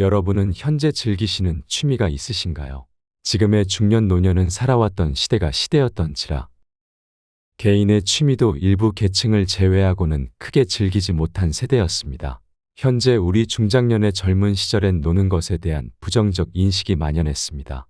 여러분은 현재 즐기시는 취미가 있으신가요? 지금의 중년 노년은 살아왔던 시대가 시대였던지라 개인의 취미도 일부 계층을 제외하고는 크게 즐기지 못한 세대였습니다. 현재 우리 중장년의 젊은 시절엔 노는 것에 대한 부정적 인식이 만연했습니다.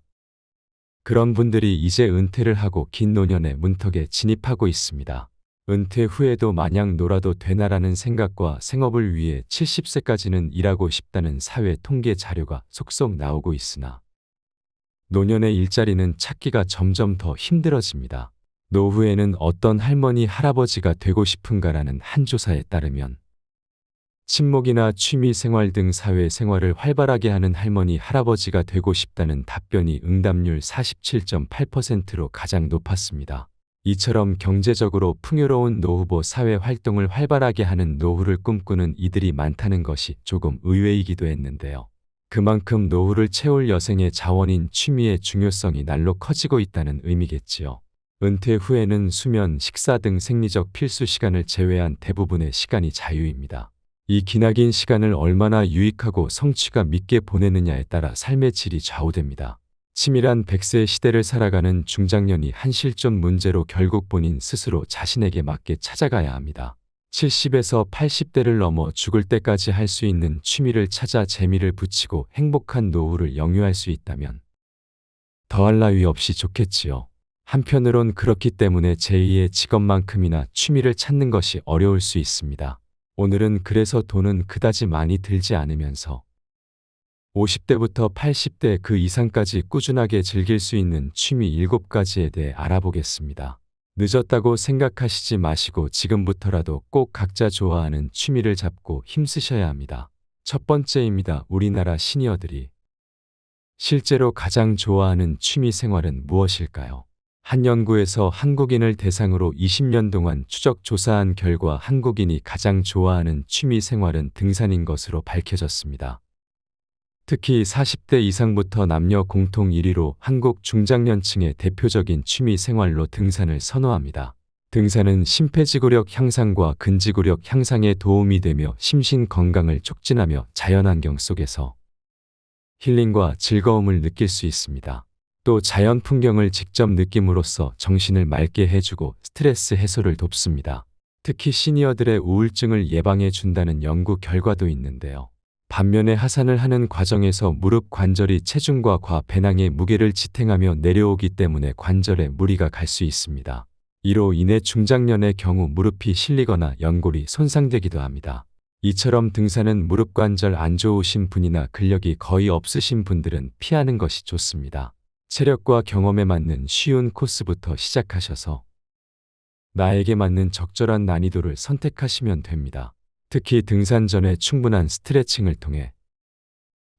그런 분들이 이제 은퇴를 하고 긴 노년의 문턱에 진입하고 있습니다. 은퇴 후에도 마냥 놀아도 되나라는 생각과 생업을 위해 70세까지는 일하고 싶다는 사회 통계 자료가 속속 나오고 있으나 노년의 일자리는 찾기가 점점 더 힘들어집니다. 노후에는 어떤 할머니, 할아버지가 되고 싶은가라는 한 조사에 따르면 친목이나 취미 생활 등 사회 생활을 활발하게 하는 할머니, 할아버지가 되고 싶다는 답변이 응답률 47.8%로 가장 높았습니다. 이처럼 경제적으로 풍요로운 노후보 사회 활동을 활발하게 하는 노후를 꿈꾸는 이들이 많다는 것이 조금 의외이기도 했는데요. 그만큼 노후를 채울 여생의 자원인 취미의 중요성이 날로 커지고 있다는 의미겠지요. 은퇴 후에는 수면, 식사 등 생리적 필수 시간을 제외한 대부분의 시간이 자유입니다. 이 기나긴 시간을 얼마나 유익하고 성취가 믿게 보내느냐에 따라 삶의 질이 좌우됩니다. 치밀한 100세 시대를 살아가는 중장년이 한 실존 문제로 결국 본인 스스로 자신에게 맞게 찾아가야 합니다. 70에서 80대를 넘어 죽을 때까지 할 수 있는 취미를 찾아 재미를 붙이고 행복한 노후를 영유할 수 있다면 더할 나위 없이 좋겠지요. 한편으론 그렇기 때문에 제2의 직업만큼이나 취미를 찾는 것이 어려울 수 있습니다. 오늘은 그래서 돈은 그다지 많이 들지 않으면서 50대부터 80대 그 이상까지 꾸준하게 즐길 수 있는 취미 7가지에 대해 알아보겠습니다. 늦었다고 생각하시지 마시고 지금부터라도 꼭 각자 좋아하는 취미를 잡고 힘쓰셔야 합니다. 첫 번째입니다. 우리나라 시니어들이 실제로 가장 좋아하는 취미 생활은 무엇일까요? 한 연구에서 한국인을 대상으로 20년 동안 추적 조사한 결과 한국인이 가장 좋아하는 취미 생활은 등산인 것으로 밝혀졌습니다. 특히 40대 이상부터 남녀 공통 1위로 한국 중장년층의 대표적인 취미 생활로 등산을 선호합니다. 등산은 심폐지구력 향상과 근지구력 향상에 도움이 되며 심신 건강을 촉진하며 자연환경 속에서 힐링과 즐거움을 느낄 수 있습니다. 또 자연 풍경을 직접 느낌으로써 정신을 맑게 해주고 스트레스 해소를 돕습니다. 특히 시니어들의 우울증을 예방해 준다는 연구 결과도 있는데요. 반면에 하산을 하는 과정에서 무릎 관절이 체중과 과 배낭의 무게를 지탱하며 내려오기 때문에 관절에 무리가 갈 수 있습니다. 이로 인해 중장년의 경우 무릎이 실리거나 연골이 손상되기도 합니다. 이처럼 등산은 무릎 관절 안 좋으신 분이나 근력이 거의 없으신 분들은 피하는 것이 좋습니다. 체력과 경험에 맞는 쉬운 코스부터 시작하셔서 나에게 맞는 적절한 난이도를 선택하시면 됩니다. 특히 등산 전에 충분한 스트레칭을 통해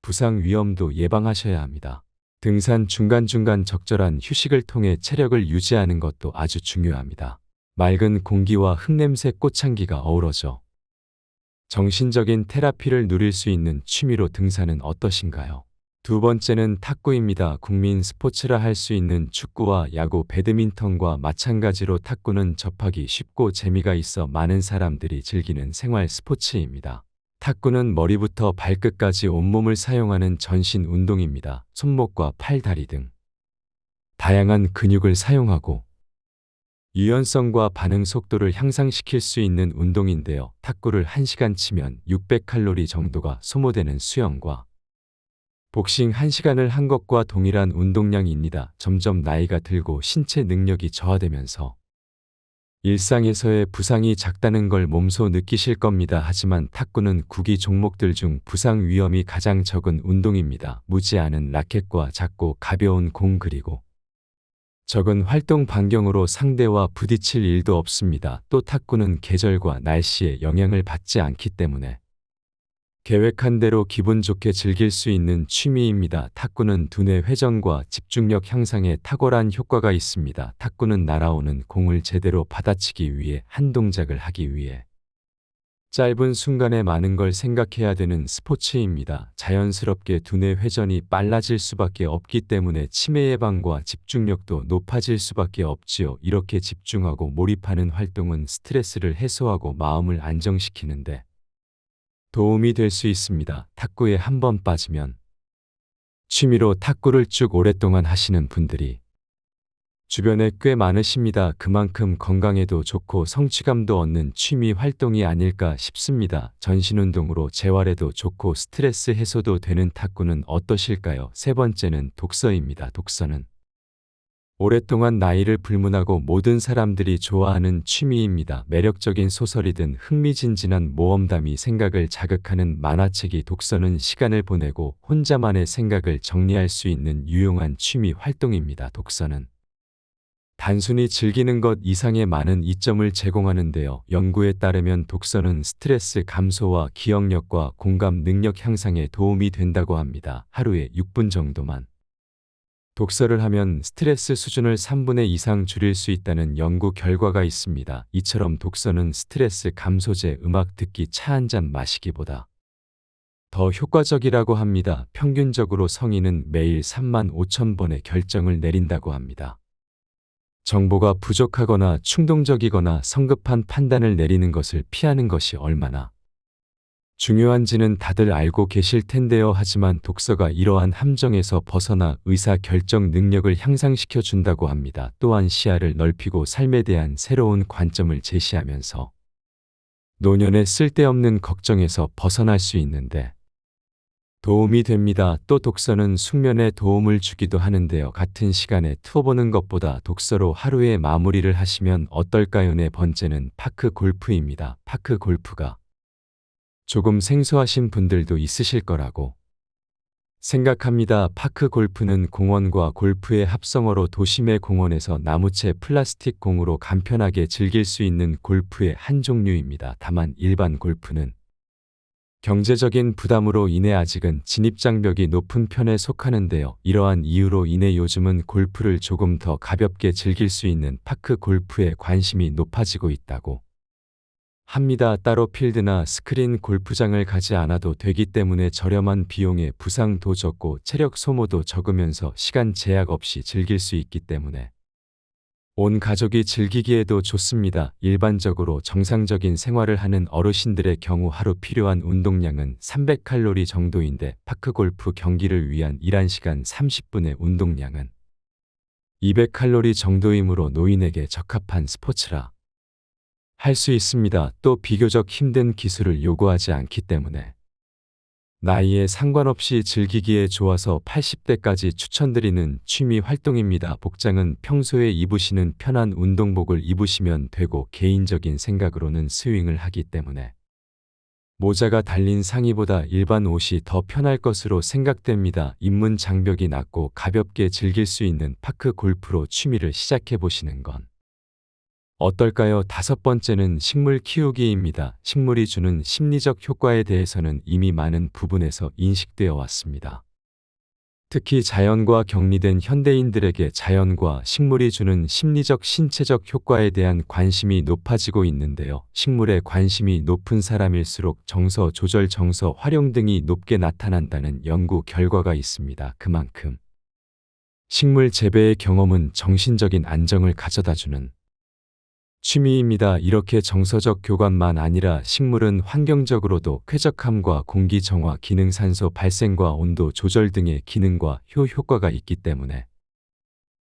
부상 위험도 예방하셔야 합니다. 등산 중간중간 적절한 휴식을 통해 체력을 유지하는 것도 아주 중요합니다. 맑은 공기와 흙냄새 꽃향기가 어우러져 정신적인 테라피를 누릴 수 있는 취미로 등산은 어떠신가요? 두 번째는 탁구입니다. 국민 스포츠라 할 수 있는 축구와 야구, 배드민턴과 마찬가지로 탁구는 접하기 쉽고 재미가 있어 많은 사람들이 즐기는 생활 스포츠입니다. 탁구는 머리부터 발끝까지 온몸을 사용하는 전신 운동입니다. 손목과 팔, 다리 등 다양한 근육을 사용하고 유연성과 반응 속도를 향상시킬 수 있는 운동인데요. 탁구를 1시간 치면 600칼로리 정도가 소모되는 수영과 복싱 1시간을 한 것과 동일한 운동량입니다. 점점 나이가 들고 신체 능력이 저하되면서 일상에서의 부상이 작다는 걸 몸소 느끼실 겁니다. 하지만 탁구는 구기 종목들 중 부상 위험이 가장 적은 운동입니다. 무지않은 라켓과 작고 가벼운 공 그리고 적은 활동 반경으로 상대와 부딪힐 일도 없습니다. 또 탁구는 계절과 날씨에 영향을 받지 않기 때문에 계획한 대로 기분 좋게 즐길 수 있는 취미입니다. 탁구는 두뇌 회전과 집중력 향상에 탁월한 효과가 있습니다. 탁구는 날아오는 공을 제대로 받아치기 위해 한 동작을 하기 위해 짧은 순간에 많은 걸 생각해야 되는 스포츠입니다. 자연스럽게 두뇌 회전이 빨라질 수밖에 없기 때문에 치매 예방과 집중력도 높아질 수밖에 없지요. 이렇게 집중하고 몰입하는 활동은 스트레스를 해소하고 마음을 안정시키는데 도움이 될 수 있습니다. 탁구에 한 번 빠지면 취미로 탁구를 쭉 오랫동안 하시는 분들이 주변에 꽤 많으십니다. 그만큼 건강에도 좋고 성취감도 얻는 취미 활동이 아닐까 싶습니다. 전신운동으로 재활에도 좋고 스트레스 해소도 되는 탁구는 어떠실까요? 세 번째는 독서입니다. 독서는 오랫동안 나이를 불문하고 모든 사람들이 좋아하는 취미입니다. 매력적인 소설이든 흥미진진한 모험담이 생각을 자극하는 만화책이 독서는 시간을 보내고 혼자만의 생각을 정리할 수 있는 유용한 취미 활동입니다. 독서는 단순히 즐기는 것 이상의 많은 이점을 제공하는데요. 연구에 따르면 독서는 스트레스 감소와 기억력과 공감 능력 향상에 도움이 된다고 합니다. 하루에 6분 정도만. 독서를 하면 스트레스 수준을 3분의 이상 줄일 수 있다는 연구 결과가 있습니다. 이처럼 독서는 스트레스 감소제 음악 듣기 차 한 잔 마시기보다 더 효과적이라고 합니다. 평균적으로 성인은 매일 3만 5천 번의 결정을 내린다고 합니다. 정보가 부족하거나 충동적이거나 성급한 판단을 내리는 것을 피하는 것이 얼마나 중요한지는 다들 알고 계실 텐데요. 하지만 독서가 이러한 함정에서 벗어나 의사 결정 능력을 향상시켜 준다고 합니다. 또한 시야를 넓히고 삶에 대한 새로운 관점을 제시하면서 노년의 쓸데없는 걱정에서 벗어날 수 있는데 도움이 됩니다. 또 독서는 숙면에 도움을 주기도 하는데요. 같은 시간에 투어 보는 것보다 독서로 하루의 마무리를 하시면 어떨까요? 네 번째는 파크 골프입니다. 파크 골프가 조금 생소하신 분들도 있으실 거라고 생각합니다. 파크 골프는 공원과 골프의 합성어로 도심의 공원에서 나무채 플라스틱 공으로 간편하게 즐길 수 있는 골프의 한 종류입니다. 다만 일반 골프는 경제적인 부담으로 인해 아직은 진입장벽이 높은 편에 속하는데요. 이러한 이유로 인해 요즘은 골프를 조금 더 가볍게 즐길 수 있는 파크 골프에 관심이 높아지고 있다고 합니다. 따로 필드나 스크린 골프장을 가지 않아도 되기 때문에 저렴한 비용에 부상도 적고 체력 소모도 적으면서 시간 제약 없이 즐길 수 있기 때문에 온 가족이 즐기기에도 좋습니다. 일반적으로 정상적인 생활을 하는 어르신들의 경우 하루 필요한 운동량은 300칼로리 정도인데 파크골프 경기를 위한 일한 시간 30분의 운동량은 200칼로리 정도이므로 노인에게 적합한 스포츠라 할 수 있습니다. 또 비교적 힘든 기술을 요구하지 않기 때문에 나이에 상관없이 즐기기에 좋아서 80대까지 추천드리는 취미 활동입니다. 복장은 평소에 입으시는 편한 운동복을 입으시면 되고 개인적인 생각으로는 스윙을 하기 때문에 모자가 달린 상의보다 일반 옷이 더 편할 것으로 생각됩니다. 입문 장벽이 낮고 가볍게 즐길 수 있는 파크 골프로 취미를 시작해 보시는 건 어떨까요? 다섯 번째는 식물 키우기입니다. 식물이 주는 심리적 효과에 대해서는 이미 많은 부분에서 인식되어 왔습니다. 특히 자연과 격리된 현대인들에게 자연과 식물이 주는 심리적 신체적 효과에 대한 관심이 높아지고 있는데요. 식물에 관심이 높은 사람일수록 정서 조절 정서 활용 등이 높게 나타난다는 연구 결과가 있습니다. 그만큼 식물 재배의 경험은 정신적인 안정을 가져다 주는 취미입니다. 이렇게 정서적 교감만 아니라 식물은 환경적으로도 쾌적함과 공기 정화, 기능 산소 발생과 온도 조절 등의 기능과 효 효과가 있기 때문에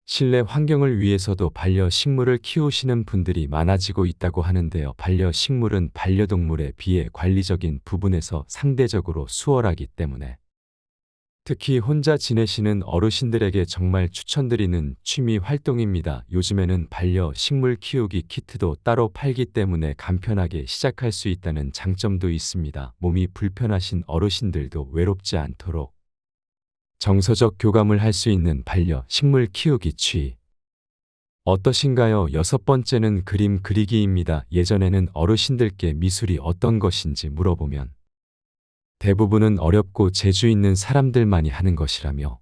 실내 환경을 위해서도 반려 식물을 키우시는 분들이 많아지고 있다고 하는데요. 반려 식물은 반려동물에 비해 관리적인 부분에서 상대적으로 수월하기 때문에 특히 혼자 지내시는 어르신들에게 정말 추천드리는 취미 활동입니다. 요즘에는 반려 식물 키우기 키트도 따로 팔기 때문에 간편하게 시작할 수 있다는 장점도 있습니다. 몸이 불편하신 어르신들도 외롭지 않도록 정서적 교감을 할 수 있는 반려 식물 키우기 취. 어떠신가요? 여섯 번째는 그림 그리기입니다. 예전에는 어르신들께 미술이 어떤 것인지 물어보면 대부분은 어렵고 재주 있는 사람들만이 하는 것이라며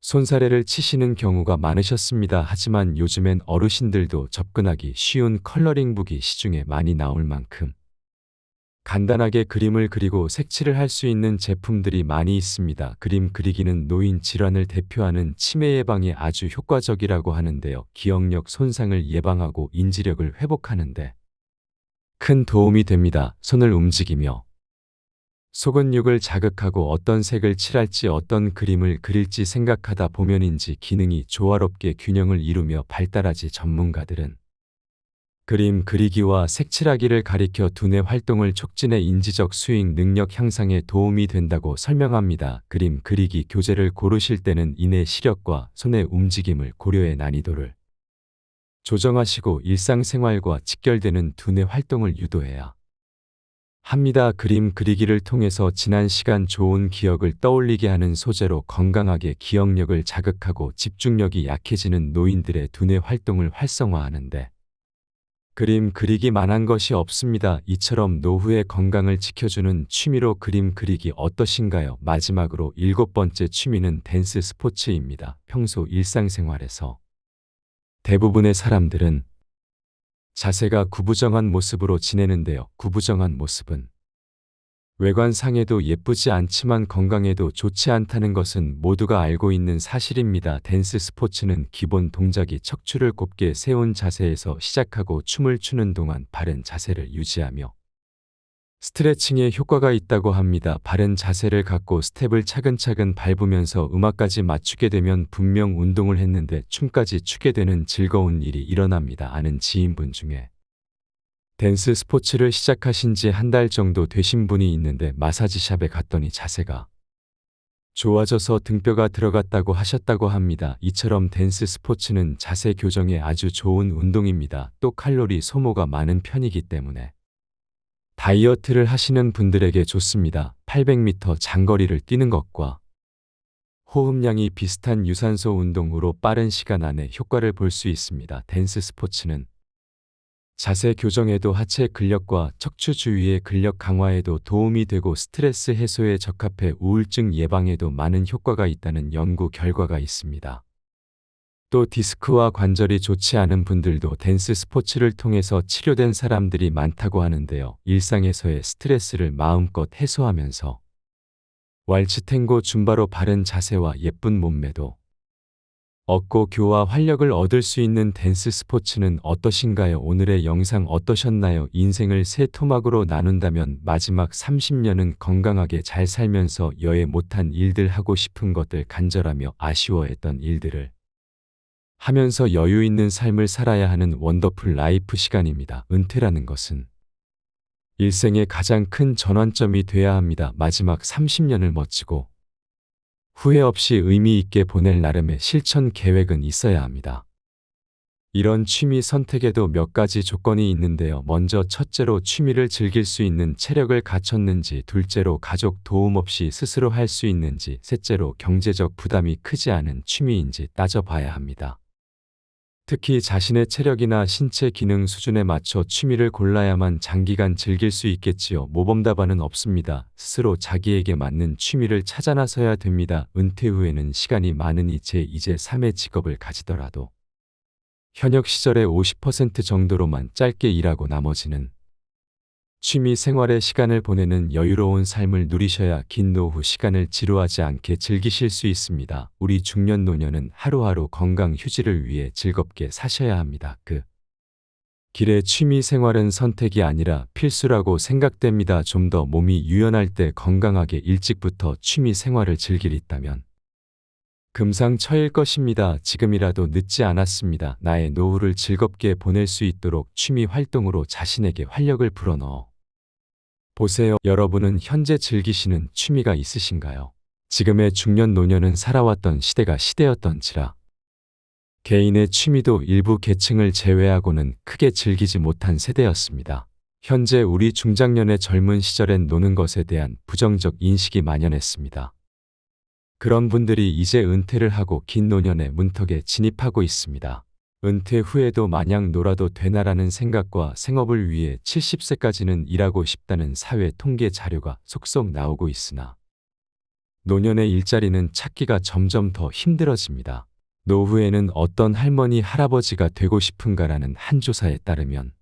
손사래를 치시는 경우가 많으셨습니다. 하지만 요즘엔 어르신들도 접근하기 쉬운 컬러링북이 시중에 많이 나올 만큼 간단하게 그림을 그리고 색칠을 할 수 있는 제품들이 많이 있습니다. 그림 그리기는 노인 질환을 대표하는 치매 예방에 아주 효과적이라고 하는데요. 기억력 손상을 예방하고 인지력을 회복하는데 큰 도움이 됩니다. 손을 움직이며 속은 육을 자극하고 어떤 색을 칠할지 어떤 그림을 그릴지 생각하다 보면인지 기능이 조화롭게 균형을 이루며 발달하지 전문가들은 그림 그리기와 색칠하기를 가리켜 두뇌 활동을 촉진해 인지적 수익 능력 향상에 도움이 된다고 설명합니다. 그림 그리기 교재를 고르실 때는 인의 시력과 손의 움직임을 고려해 난이도를 조정하시고 일상생활과 직결되는 두뇌 활동을 유도해야 합니다. 그림 그리기를 통해서 지난 시간 좋은 기억을 떠올리게 하는 소재로 건강하게 기억력을 자극하고 집중력이 약해지는 노인들의 두뇌 활동을 활성화하는데 그림 그리기만 한 것이 없습니다. 이처럼 노후의 건강을 지켜주는 취미로 그림 그리기 어떠신가요? 마지막으로 일곱 번째 취미는 댄스 스포츠입니다. 평소 일상생활에서 대부분의 사람들은 자세가 구부정한 모습으로 지내는데요. 구부정한 모습은 외관상에도 예쁘지 않지만 건강에도 좋지 않다는 것은 모두가 알고 있는 사실입니다. 댄스 스포츠는 기본 동작이 척추를 곱게 세운 자세에서 시작하고 춤을 추는 동안 바른 자세를 유지하며 스트레칭에 효과가 있다고 합니다. 바른 자세를 갖고 스텝을 차근차근 밟으면서 음악까지 맞추게 되면 분명 운동을 했는데 춤까지 추게 되는 즐거운 일이 일어납니다. 아는 지인분 중에 댄스 스포츠를 시작하신 지 한 달 정도 되신 분이 있는데 마사지샵에 갔더니 자세가 좋아져서 등뼈가 들어갔다고 하셨다고 합니다. 이처럼 댄스 스포츠는 자세 교정에 아주 좋은 운동입니다. 또 칼로리 소모가 많은 편이기 때문에 다이어트를 하시는 분들에게 좋습니다. 800m 장거리를 뛰는 것과 호흡량이 비슷한 유산소 운동으로 빠른 시간 안에 효과를 볼 수 있습니다. 댄스 스포츠는 자세 교정에도 하체 근력과 척추 주위의 근력 강화에도 도움이 되고 스트레스 해소에 적합해 우울증 예방에도 많은 효과가 있다는 연구 결과가 있습니다. 또 디스크와 관절이 좋지 않은 분들도 댄스 스포츠를 통해서 치료된 사람들이 많다고 하는데요. 일상에서의 스트레스를 마음껏 해소하면서 왈츠 탱고 줌바로 바른 자세와 예쁜 몸매도 얻고 교와 활력을 얻을 수 있는 댄스 스포츠는 어떠신가요? 오늘의 영상 어떠셨나요? 인생을 세 토막으로 나눈다면 마지막 30년은 건강하게 잘 살면서 여해 못한 일들 하고 싶은 것들 간절하며 아쉬워했던 일들을 하면서 여유 있는 삶을 살아야 하는 원더풀 라이프 시간입니다. 은퇴라는 것은 일생의 가장 큰 전환점이 돼야 합니다. 마지막 30년을 멋지고 후회 없이 의미 있게 보낼 나름의 실천 계획은 있어야 합니다. 이런 취미 선택에도 몇 가지 조건이 있는데요. 먼저 첫째로 취미를 즐길 수 있는 체력을 갖췄는지, 둘째로 가족 도움 없이 스스로 할 수 있는지, 셋째로 경제적 부담이 크지 않은 취미인지 따져봐야 합니다. 특히 자신의 체력이나 신체 기능 수준에 맞춰 취미를 골라야만 장기간 즐길 수 있겠지요. 모범 답안은 없습니다. 스스로 자기에게 맞는 취미를 찾아 나서야 됩니다. 은퇴 후에는 시간이 많으니 제 이제 3의 직업을 가지더라도 현역 시절의 50% 정도로만 짧게 일하고 나머지는 취미 생활의 시간을 보내는 여유로운 삶을 누리셔야 긴 노후 시간을 지루하지 않게 즐기실 수 있습니다. 우리 중년 노년은 하루하루 건강 휴지를 위해 즐겁게 사셔야 합니다. 그 길의 취미 생활은 선택이 아니라 필수라고 생각됩니다. 좀 더 몸이 유연할 때 건강하게 일찍부터 취미 생활을 즐길 있다면 금상처일 것입니다. 지금이라도 늦지 않았습니다. 나의 노후를 즐겁게 보낼 수 있도록 취미 활동으로 자신에게 활력을 불어넣어 보세요. 여러분은 현재 즐기시는 취미가 있으신가요? 지금의 중년 노년은 살아왔던 시대가 시대였던지라 개인의 취미도 일부 계층을 제외하고는 크게 즐기지 못한 세대였습니다. 현재 우리 중장년의 젊은 시절엔 노는 것에 대한 부정적 인식이 만연했습니다. 그런 분들이 이제 은퇴를 하고 긴 노년의 문턱에 진입하고 있습니다. 은퇴 후에도 마냥 놀아도 되나라는 생각과 생업을 위해 70세까지는 일하고 싶다는 사회 통계 자료가 속속 나오고 있으나 노년의 일자리는 찾기가 점점 더 힘들어집니다. 노후에는 어떤 할머니, 할아버지가 되고 싶은가라는 한 조사에 따르면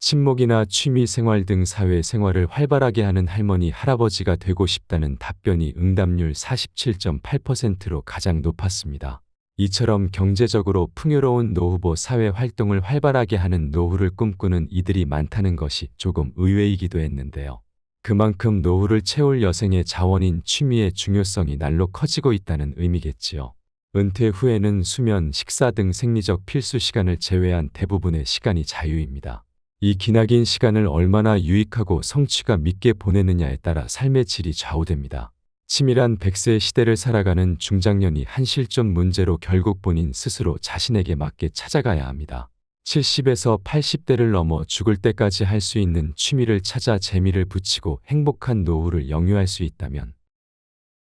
친목이나 취미 생활 등 사회 생활을 활발하게 하는 할머니, 할아버지가 되고 싶다는 답변이 응답률 47.8%로 가장 높았습니다. 이처럼 경제적으로 풍요로운 노후보 사회 활동을 활발하게 하는 노후를 꿈꾸는 이들이 많다는 것이 조금 의외이기도 했는데요. 그만큼 노후를 채울 여생의 자원인 취미의 중요성이 날로 커지고 있다는 의미겠지요. 은퇴 후에는 수면, 식사 등 생리적 필수 시간을 제외한 대부분의 시간이 자유입니다. 이 기나긴 시간을 얼마나 유익하고 성취감 있게 보내느냐에 따라 삶의 질이 좌우됩니다. 치밀한 100세 시대를 살아가는 중장년이 한 실존 문제로 결국 본인 스스로 자신에게 맞게 찾아가야 합니다. 70에서 80대를 넘어 죽을 때까지 할 수 있는 취미를 찾아 재미를 붙이고 행복한 노후를 영유할 수 있다면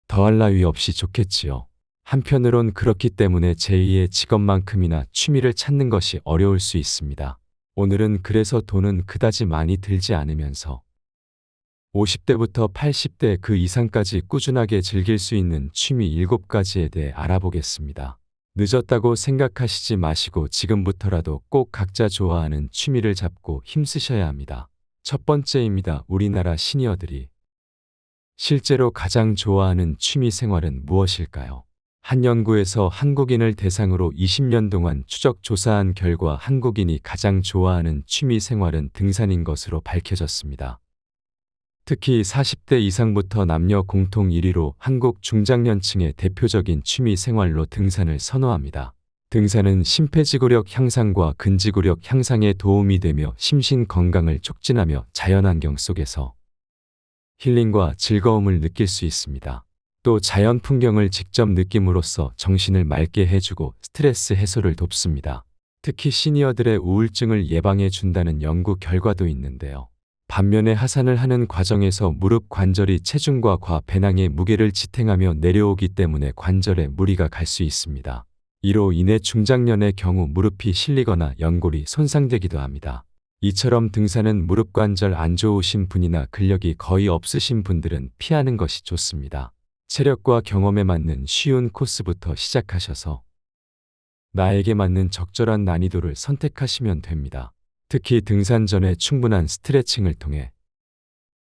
더할 나위 없이 좋겠지요. 한편으론 그렇기 때문에 제2의 직업만큼이나 취미를 찾는 것이 어려울 수 있습니다. 오늘은 그래서 돈은 그다지 많이 들지 않으면서 50대부터 80대 그 이상까지 꾸준하게 즐길 수 있는 취미 7가지에 대해 알아보겠습니다. 늦었다고 생각하시지 마시고 지금부터라도 꼭 각자 좋아하는 취미를 잡고 힘쓰셔야 합니다. 첫 번째입니다. 우리나라 시니어들이 실제로 가장 좋아하는 취미 생활은 무엇일까요? 한 연구에서 한국인을 대상으로 20년 동안 추적 조사한 결과 한국인이 가장 좋아하는 취미 생활은 등산인 것으로 밝혀졌습니다. 특히 40대 이상부터 남녀 공통 1위로 한국 중장년층의 대표적인 취미 생활로 등산을 선호합니다. 등산은 심폐지구력 향상과 근지구력 향상에 도움이 되며 심신 건강을 촉진하며 자연환경 속에서 힐링과 즐거움을 느낄 수 있습니다. 또 자연 풍경을 직접 느낌으로써 정신을 맑게 해주고 스트레스 해소를 돕습니다. 특히 시니어들의 우울증을 예방해 준다는 연구 결과도 있는데요. 반면에 하산을 하는 과정에서 무릎 관절이 체중과 과 배낭의 무게를 지탱하며 내려오기 때문에 관절에 무리가 갈 수 있습니다. 이로 인해 중장년의 경우 무릎이 실리거나 연골이 손상되기도 합니다. 이처럼 등산은 무릎 관절 안 좋으신 분이나 근력이 거의 없으신 분들은 피하는 것이 좋습니다. 체력과 경험에 맞는 쉬운 코스부터 시작하셔서 나에게 맞는 적절한 난이도를 선택하시면 됩니다. 특히 등산 전에 충분한 스트레칭을 통해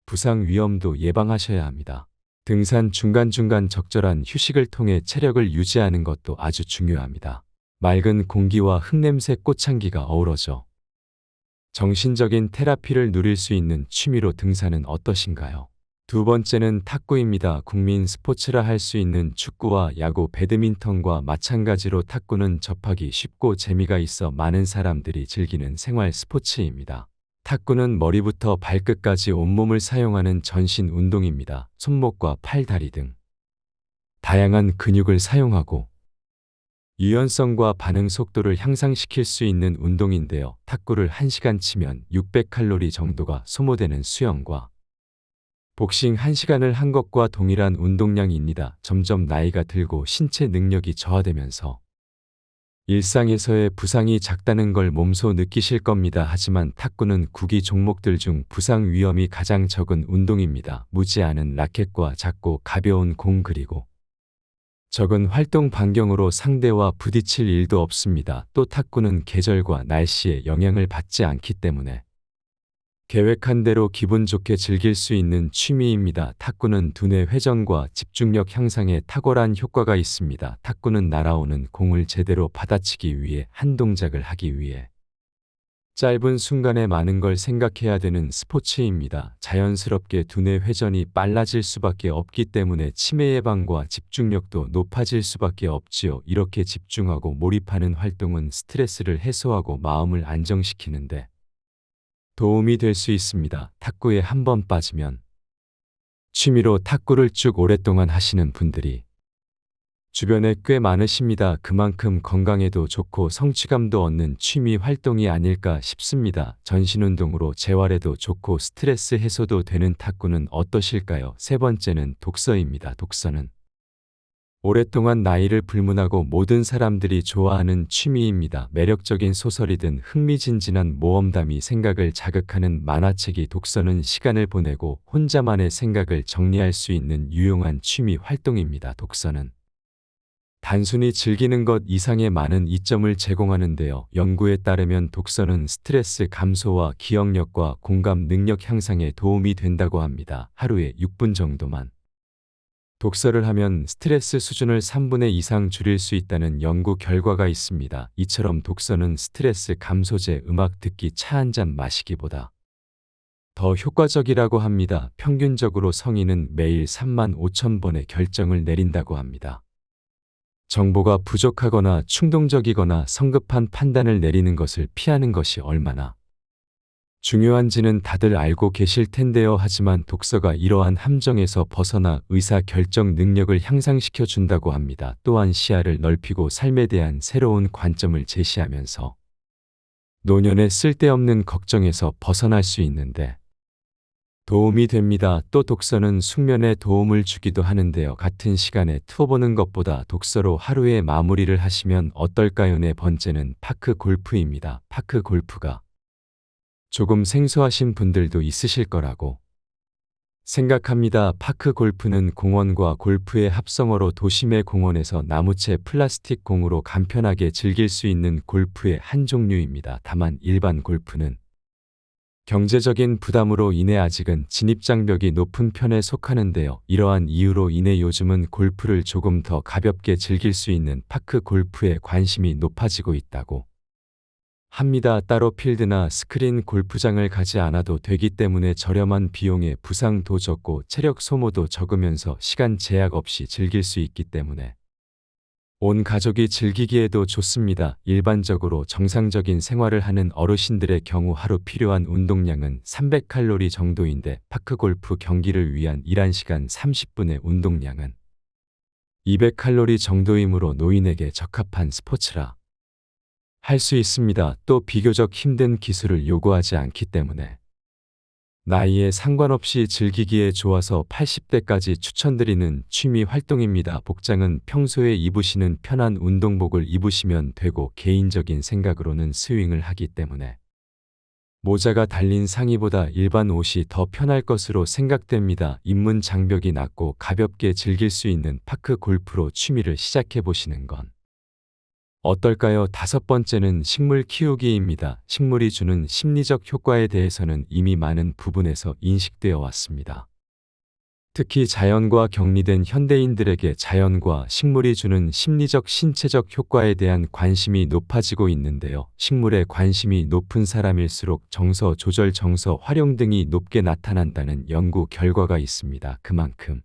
부상 위험도 예방하셔야 합니다. 등산 중간중간 적절한 휴식을 통해 체력을 유지하는 것도 아주 중요합니다. 맑은 공기와 흙냄새 꽃향기가 어우러져 정신적인 테라피를 누릴 수 있는 취미로 등산은 어떠신가요? 두 번째는 탁구입니다. 국민 스포츠라 할 수 있는 축구와 야구, 배드민턴과 마찬가지로 탁구는 접하기 쉽고 재미가 있어 많은 사람들이 즐기는 생활 스포츠입니다. 탁구는 머리부터 발끝까지 온몸을 사용하는 전신 운동입니다. 손목과 팔, 다리 등 다양한 근육을 사용하고 유연성과 반응 속도를 향상시킬 수 있는 운동인데요. 탁구를 1시간 치면 600칼로리 정도가 소모되는 수영과 복싱 1시간을 한 것과 동일한 운동량입니다. 점점 나이가 들고 신체 능력이 저하되면서 일상에서의 부상이 작다는 걸 몸소 느끼실 겁니다. 하지만 탁구는 구기 종목들 중 부상 위험이 가장 적은 운동입니다. 무지 않은 라켓과 작고 가벼운 공 그리고 적은 활동 반경으로 상대와 부딪힐 일도 없습니다. 또 탁구는 계절과 날씨에 영향을 받지 않기 때문에 계획한 대로 기분 좋게 즐길 수 있는 취미입니다. 탁구는 두뇌 회전과 집중력 향상에 탁월한 효과가 있습니다. 탁구는 날아오는 공을 제대로 받아치기 위해 한 동작을 하기 위해 짧은 순간에 많은 걸 생각해야 되는 스포츠입니다. 자연스럽게 두뇌 회전이 빨라질 수밖에 없기 때문에 치매 예방과 집중력도 높아질 수밖에 없지요. 이렇게 집중하고 몰입하는 활동은 스트레스를 해소하고 마음을 안정시키는데 도움이 될 수 있습니다. 탁구에 한 번 빠지면 취미로 탁구를 쭉 오랫동안 하시는 분들이 주변에 꽤 많으십니다. 그만큼 건강에도 좋고 성취감도 얻는 취미 활동이 아닐까 싶습니다. 전신운동으로 재활에도 좋고 스트레스 해소도 되는 탁구는 어떠실까요? 세 번째는 독서입니다. 독서는 오랫동안 나이를 불문하고 모든 사람들이 좋아하는 취미입니다. 매력적인 소설이든 흥미진진한 모험담이 생각을 자극하는 만화책이 독서는 시간을 보내고 혼자만의 생각을 정리할 수 있는 유용한 취미 활동입니다. 독서는 단순히 즐기는 것 이상의 많은 이점을 제공하는데요. 연구에 따르면 독서는 스트레스 감소와 기억력과 공감 능력 향상에 도움이 된다고 합니다. 하루에 6분 정도만. 독서를 하면 스트레스 수준을 3분의 이상 줄일 수 있다는 연구 결과가 있습니다. 이처럼 독서는 스트레스 감소제 음악 듣기 차 한 잔 마시기보다 더 효과적이라고 합니다. 평균적으로 성인은 매일 3만 5천 번의 결정을 내린다고 합니다. 정보가 부족하거나 충동적이거나 성급한 판단을 내리는 것을 피하는 것이 얼마나 중요한지는 다들 알고 계실 텐데요. 하지만 독서가 이러한 함정에서 벗어나 의사 결정 능력을 향상시켜 준다고 합니다. 또한 시야를 넓히고 삶에 대한 새로운 관점을 제시하면서 노년의 쓸데없는 걱정에서 벗어날 수 있는데 도움이 됩니다. 또 독서는 숙면에 도움을 주기도 하는데요. 같은 시간에 투어 보는 것보다 독서로 하루의 마무리를 하시면 어떨까요? 네 번째는 파크 골프입니다. 파크 골프가 조금 생소하신 분들도 있으실 거라고 생각합니다. 파크 골프는 공원과 골프의 합성어로 도심의 공원에서 나무채 플라스틱 공으로 간편하게 즐길 수 있는 골프의 한 종류입니다. 다만 일반 골프는 경제적인 부담으로 인해 아직은 진입장벽이 높은 편에 속하는데요. 이러한 이유로 인해 요즘은 골프를 조금 더 가볍게 즐길 수 있는 파크 골프에 관심이 높아지고 있다고 합니다. 따로 필드나 스크린 골프장을 가지 않아도 되기 때문에 저렴한 비용에 부상도 적고 체력 소모도 적으면서 시간 제약 없이 즐길 수 있기 때문에 온 가족이 즐기기에도 좋습니다. 일반적으로 정상적인 생활을 하는 어르신들의 경우 하루 필요한 운동량은 300칼로리 정도인데 파크골프 경기를 위한 일한 시간 30분의 운동량은 200칼로리 정도이므로 노인에게 적합한 스포츠라 할 수 있습니다. 또 비교적 힘든 기술을 요구하지 않기 때문에 나이에 상관없이 즐기기에 좋아서 80대까지 추천드리는 취미 활동입니다. 복장은 평소에 입으시는 편한 운동복을 입으시면 되고 개인적인 생각으로는 스윙을 하기 때문에 모자가 달린 상의보다 일반 옷이 더 편할 것으로 생각됩니다. 입문 장벽이 낮고 가볍게 즐길 수 있는 파크 골프로 취미를 시작해 보시는 건 어떨까요? 다섯 번째는 식물 키우기입니다. 식물이 주는 심리적 효과에 대해서는 이미 많은 부분에서 인식되어 왔습니다. 특히 자연과 격리된 현대인들에게 자연과 식물이 주는 심리적 신체적 효과에 대한 관심이 높아지고 있는데요. 식물에 관심이 높은 사람일수록 정서 조절 정서 활용 등이 높게 나타난다는 연구 결과가 있습니다. 그만큼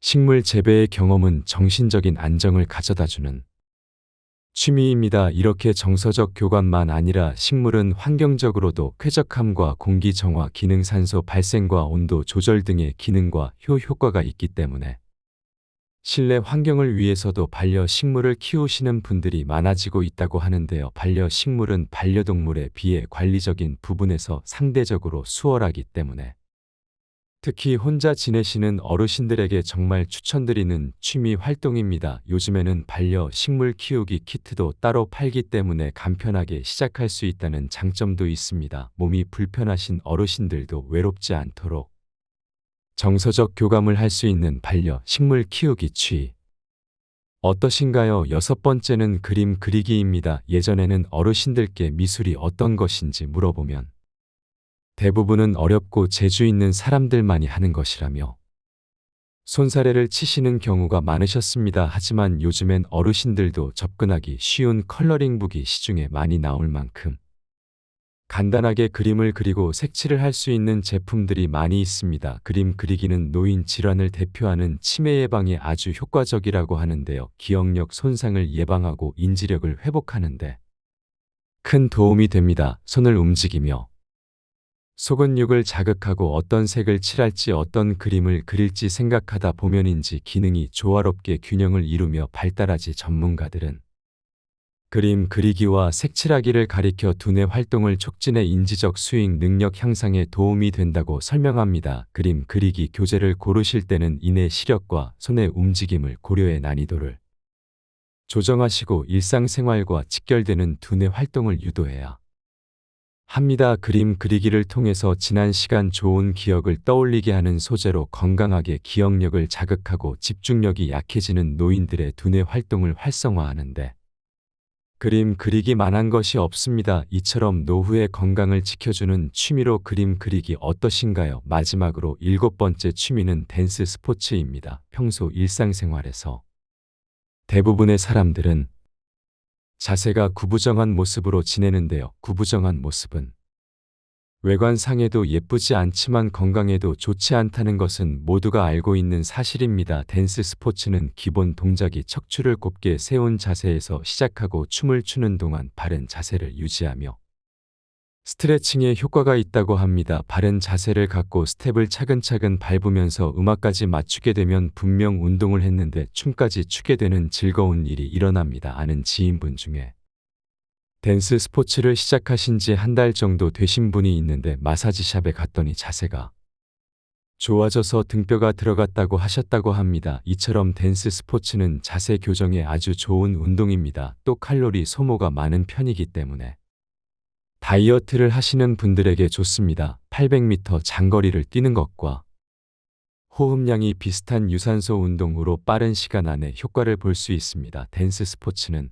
식물 재배의 경험은 정신적인 안정을 가져다주는 취미입니다. 이렇게 정서적 교감만 아니라 식물은 환경적으로도 쾌적함과 공기 정화, 기능 산소 발생과 온도 조절 등의 기능과 효 효과가 있기 때문에 실내 환경을 위해서도 반려 식물을 키우시는 분들이 많아지고 있다고 하는데요. 반려 식물은 반려동물에 비해 관리적인 부분에서 상대적으로 수월하기 때문에 특히 혼자 지내시는 어르신들에게 정말 추천드리는 취미 활동입니다. 요즘에는 반려 식물 키우기 키트도 따로 팔기 때문에 간편하게 시작할 수 있다는 장점도 있습니다. 몸이 불편하신 어르신들도 외롭지 않도록 정서적 교감을 할 수 있는 반려 식물 키우기 취. 어떠신가요? 여섯 번째는 그림 그리기입니다. 예전에는 어르신들께 미술이 어떤 것인지 물어보면 대부분은 어렵고 재주 있는 사람들만이 하는 것이라며 손사래를 치시는 경우가 많으셨습니다. 하지만 요즘엔 어르신들도 접근하기 쉬운 컬러링북이 시중에 많이 나올 만큼 간단하게 그림을 그리고 색칠을 할 수 있는 제품들이 많이 있습니다. 그림 그리기는 노인 질환을 대표하는 치매 예방에 아주 효과적이라고 하는데요. 기억력 손상을 예방하고 인지력을 회복하는데 큰 도움이 됩니다. 손을 움직이며 속은육을 자극하고 어떤 색을 칠할지 어떤 그림을 그릴지 생각하다 보면인지 기능이 조화롭게 균형을 이루며 발달하지 전문가들은 그림 그리기와 색칠하기를 가리켜 두뇌 활동을 촉진해 인지적 수익 능력 향상에 도움이 된다고 설명합니다. 그림 그리기 교재를 고르실 때는 인의 시력과 손의 움직임을 고려해 난이도를 조정하시고 일상생활과 직결되는 두뇌 활동을 유도해야 합니다. 그림 그리기를 통해서 지난 시간 좋은 기억을 떠올리게 하는 소재로 건강하게 기억력을 자극하고 집중력이 약해지는 노인들의 두뇌 활동을 활성화하는데 그림 그리기만 한 것이 없습니다. 이처럼 노후의 건강을 지켜주는 취미로 그림 그리기 어떠신가요? 마지막으로 일곱 번째 취미는 댄스 스포츠입니다. 평소 일상생활에서 대부분의 사람들은 자세가 구부정한 모습으로 지내는데요. 구부정한 모습은 외관상에도 예쁘지 않지만 건강에도 좋지 않다는 것은 모두가 알고 있는 사실입니다. 댄스 스포츠는 기본 동작이 척추를 곱게 세운 자세에서 시작하고 춤을 추는 동안 바른 자세를 유지하며 스트레칭에 효과가 있다고 합니다. 바른 자세를 갖고 스텝을 차근차근 밟으면서 음악까지 맞추게 되면 분명 운동을 했는데 춤까지 추게 되는 즐거운 일이 일어납니다. 아는 지인분 중에 댄스 스포츠를 시작하신 지 한 달 정도 되신 분이 있는데 마사지샵에 갔더니 자세가 좋아져서 등뼈가 들어갔다고 하셨다고 합니다. 이처럼 댄스 스포츠는 자세 교정에 아주 좋은 운동입니다. 또 칼로리 소모가 많은 편이기 때문에 다이어트를 하시는 분들에게 좋습니다. 800m 장거리를 뛰는 것과 호흡량이 비슷한 유산소 운동으로 빠른 시간 안에 효과를 볼 수 있습니다. 댄스 스포츠는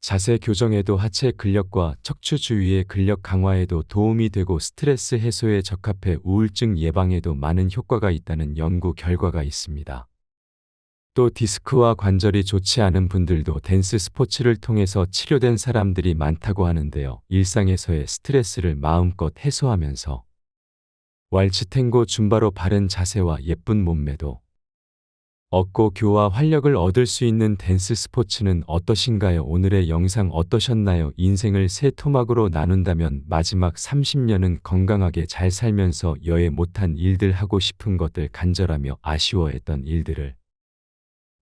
자세 교정에도 하체 근력과 척추 주위의 근력 강화에도 도움이 되고 스트레스 해소에 적합해 우울증 예방에도 많은 효과가 있다는 연구 결과가 있습니다. 또 디스크와 관절이 좋지 않은 분들도 댄스 스포츠를 통해서 치료된 사람들이 많다고 하는데요. 일상에서의 스트레스를 마음껏 해소하면서 왈츠 탱고 줌바로 바른 자세와 예쁜 몸매도 얻고 교와 활력을 얻을 수 있는 댄스 스포츠는 어떠신가요? 오늘의 영상 어떠셨나요? 인생을 세 토막으로 나눈다면 마지막 30년은 건강하게 잘 살면서 여해 못한 일들 하고 싶은 것들 간절하며 아쉬워했던 일들을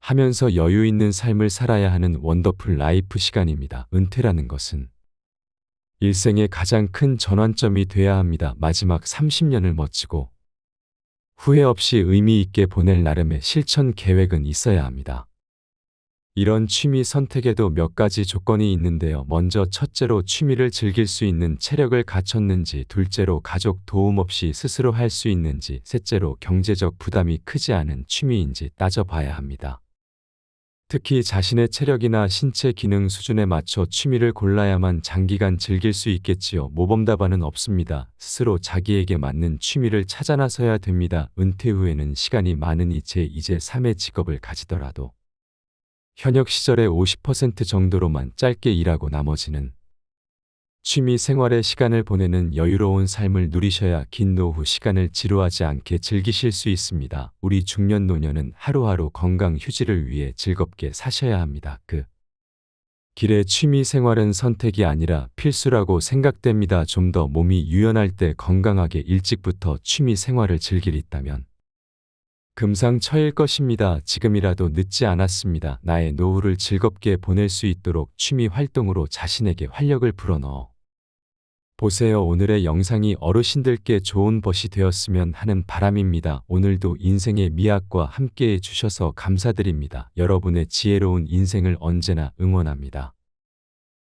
하면서 여유 있는 삶을 살아야 하는 원더풀 라이프 시간입니다. 은퇴라는 것은 일생의 가장 큰 전환점이 돼야 합니다. 마지막 30년을 멋지고 후회 없이 의미 있게 보낼 나름의 실천 계획은 있어야 합니다. 이런 취미 선택에도 몇 가지 조건이 있는데요. 먼저 첫째로 취미를 즐길 수 있는 체력을 갖췄는지, 둘째로 가족 도움 없이 스스로 할 수 있는지, 셋째로 경제적 부담이 크지 않은 취미인지 따져봐야 합니다. 특히 자신의 체력이나 신체 기능 수준에 맞춰 취미를 골라야만 장기간 즐길 수 있겠지요. 모범 답안은 없습니다. 스스로 자기에게 맞는 취미를 찾아 나서야 됩니다. 은퇴 후에는 시간이 많으니 제 이제 3의 직업을 가지더라도 현역 시절의 50% 정도로만 짧게 일하고 나머지는 취미 생활의 시간을 보내는 여유로운 삶을 누리셔야 긴 노후 시간을 지루하지 않게 즐기실 수 있습니다. 우리 중년 노년은 하루하루 건강 휴지를 위해 즐겁게 사셔야 합니다. 그 길의 취미 생활은 선택이 아니라 필수라고 생각됩니다. 좀 더 몸이 유연할 때 건강하게 일찍부터 취미 생활을 즐길 있다면 금상처일 것입니다. 지금이라도 늦지 않았습니다. 나의 노후를 즐겁게 보낼 수 있도록 취미 활동으로 자신에게 활력을 불어넣어 보세요. 오늘의 영상이 어르신들께 좋은 벗이 되었으면 하는 바람입니다. 오늘도 인생의 미학과 함께 해 주셔서 감사드립니다. 여러분의 지혜로운 인생을 언제나 응원합니다.